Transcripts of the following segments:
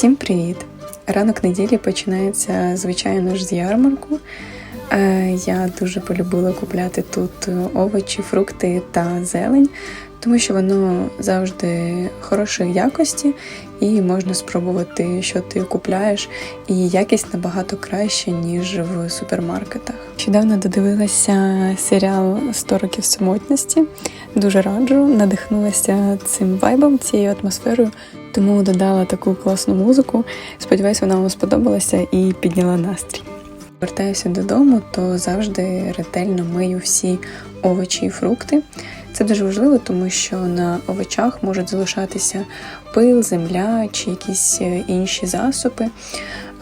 Всім привіт! Ранок неділі починається, звичайно ж, з ярмарку. Е, Я дуже полюбила купляти тут овочі, фрукти та зелень, тому що воно завжди хорошої якості і можна спробувати, що ти купляєш, і якість набагато краще, ніж в супермаркетах. Щодавно додивилася серіал «100 років самотності. Дуже раджу, надихнулася цим вайбом, цією атмосферою, тому додала таку класну музику. Сподіваюсь, вона вам сподобалася і підняла настрій. Вертаюся додому, то завжди ретельно мию всі овочі і фрукти. Це дуже важливо, тому що на овочах можуть залишатися пил, земля чи якісь е, інші засоби.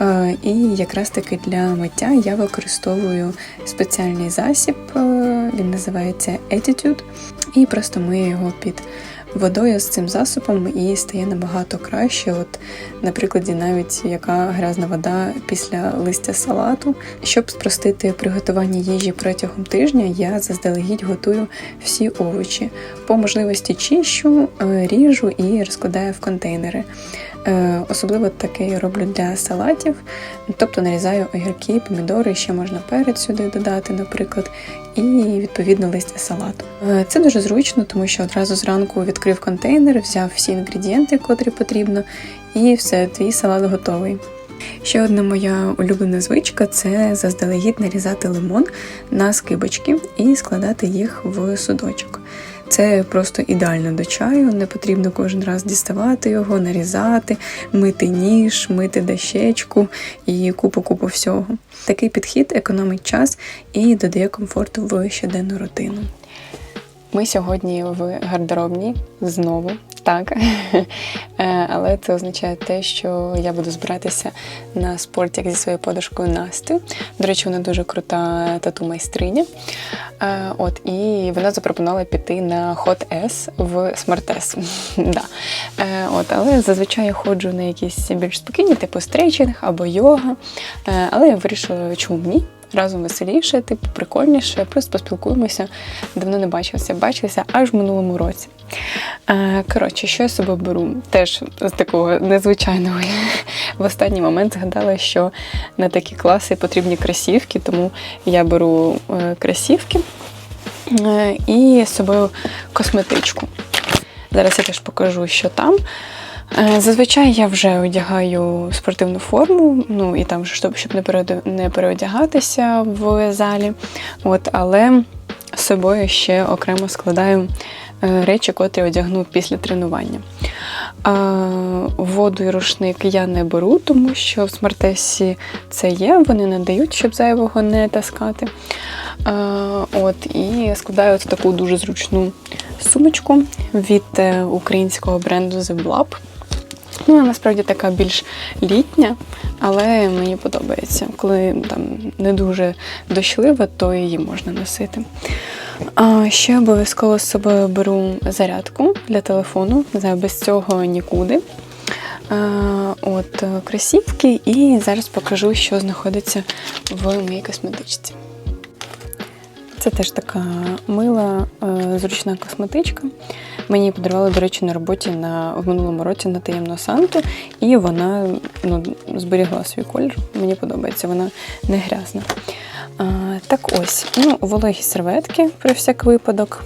Е, І якраз таки для миття я використовую спеціальний засіб, е, він називається Attitude, і просто мию його під водою з цим засобом і стає набагато краще. От, на прикладі, навіть яка грязна вода після листя салату. Щоб спростити приготування їжі протягом тижня, я заздалегідь готую всі овочі. По можливості чищу, е, ріжу і розкладаю в контейнери. Е, Особливо таке я роблю для салатів, тобто нарізаю огірки, помідори, ще можна перець сюди додати, наприклад, і відповідно листя салату. Е, Це дуже зручно, тому що одразу зранку відкрив контейнер, взяв всі інгредієнти, котрі потрібно, і все, твій салат готовий. Ще одна моя улюблена звичка це заздалегідь нарізати лимон на скибочки і складати їх в судочок. Це просто ідеально до чаю, не потрібно кожен раз діставати його, нарізати, мити ніж, мити дощечку і купу-купу всього. Такий підхід економить час і додає комфорту в щоденну рутину. Ми сьогодні в гардеробній знову, так. Е, Але це означає те, що я буду збиратися на спортик зі своєю подружкою Настю. До речі, вона дуже крута тату-майстриня. Е, От, і вона запропонувала піти на Hot S в Smart S. да. Е, От, але зазвичай я ходжу на якісь більш спокійні, типу стрейчинг або йога. Але я вирішила, чому ні. Разом веселіше, типу, прикольніше, просто поспілкуємося. Давно не бачилися, бачилися аж в минулому році. Е, Коротше, що я собою беру? Теж з такого незвичайного. В останній момент згадала, що на такі класи потрібні кросівки, тому я беру е, кросівки е, і з собою косметичку. Зараз я теж покажу, що там. Е, Зазвичай я вже одягаю спортивну форму, ну і там, щоб, не переодягатися в залі. От, але з собою ще окремо складаю е, речі, котрі одягну після тренування. Воду і рушник я не беру, тому що в смартесі це є, вони не дають, щоб зайвого не таскати. От, і складаю от таку дуже зручну сумочку від е, українського бренду The Blab. Ну, вона насправді така більш літня, але мені подобається. Коли там не дуже дощлива, то її можна носити. А ще обов'язково з собою беру зарядку для телефону. Без цього нікуди. От е, кросівки, і зараз покажу, що знаходиться в моїй косметичці. Це теж така мила, е, зручна косметичка. Мені подарували, до речі, на роботі на, в минулому році на таємну Санту, і вона ну, зберігла свій колір. Мені подобається, вона не грязна. А, так ось, ну, вологі серветки про всяк випадок.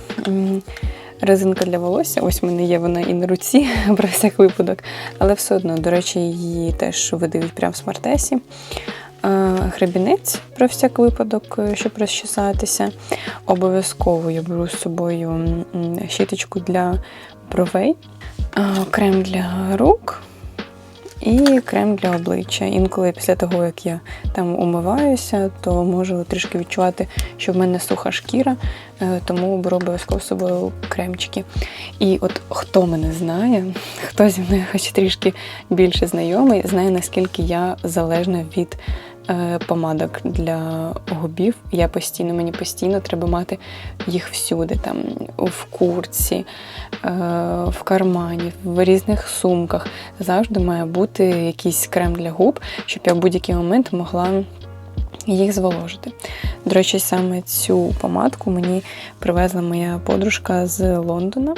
Резинка для волосся, ось в мене є вона і на руці про всяк випадок, але все одно, до речі, її теж видають прямо в смартесі. А, Гребінець про всяк випадок, е, щоб розчесатися. Обов'язково я беру з собою щіточку для бровей, крем для рук і крем для обличчя. Інколи після того, як я там умиваюся, то можу трішки відчувати, що в мене суха шкіра, е, тому беру обов'язково з собою кремчики. І от хто мене знає, хто зі мною хоч трішки більше знайомий, знає, наскільки я залежна від е, помадок для губів. Я постійно, мені постійно треба мати їх всюди, там в курці, е, в кармані, в різних сумках. Завжди має бути якийсь крем для губ, щоб я в будь-який момент могла. Їх зволожити. До речі, саме цю помадку мені привезла моя подружка з Лондона.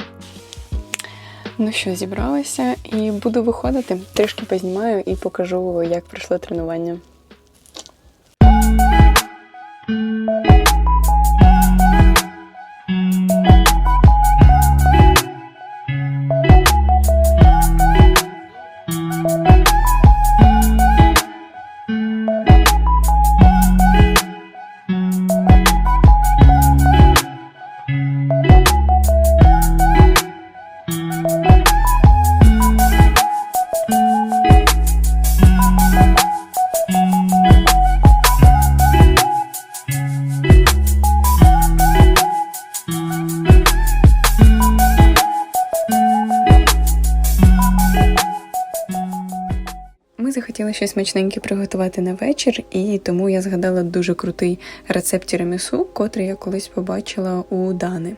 Ну що, зібралася і буду виходити. Трішки познімаю і покажу, як пройшло тренування. Ми захотіли щось смачненьке приготувати на вечір, і тому я згадала дуже крутий рецепт тірамісу, котрий я колись побачила у Дани.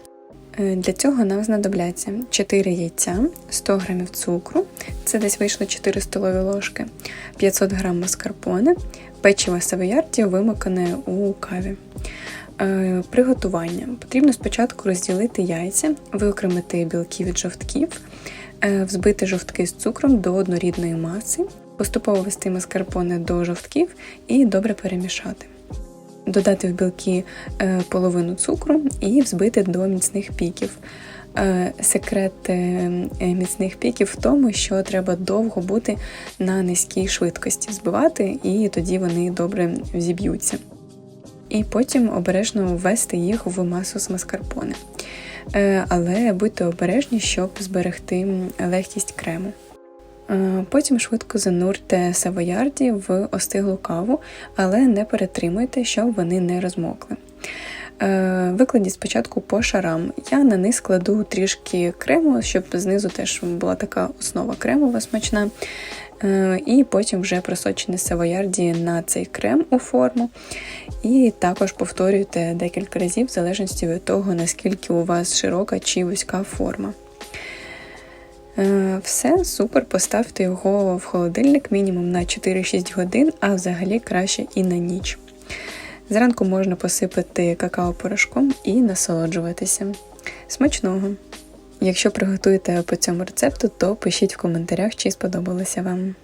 Е, Для цього нам знадобляться 4 яйця, 100 г цукру, це десь вийшло 4 столові ложки, 500 г маскарпоне, печиво савоярді вимикане у каві. Е, Приготування. Потрібно спочатку розділити яйця, виокремити білки від жовтків, е, взбити жовтки з цукром до однорідної маси, поступово ввести маскарпоне до жовтків і добре перемішати. Додати в білки е, половину цукру і взбити до міцних піків. Е, Секрет е, міцних піків в тому, що треба довго бути на низькій швидкості збивати, і тоді вони добре зіб'ються. І потім обережно ввести їх в масу з маскарпоне. Але будьте обережні, щоб зберегти легкість крему. Потім швидко занурте савоярді в остиглу каву, але не перетримуйте, щоб вони не розмокли. Е, Викладіть спочатку по шарам. Я на низ кладу трішки крему, щоб знизу теж була така основа кремова смачна. Е, І потім вже просочене савоярді на цей крем у форму. І також повторюйте декілька разів, в залежності від того, наскільки у вас широка чи вузька форма. Е, Все, супер, поставте його в холодильник мінімум на 4-6 годин, а взагалі краще і на ніч. Зранку можна посипати какао-порошком і насолоджуватися. Смачного! Якщо приготуєте по цьому рецепту, то пишіть в коментарях, чи сподобалося вам.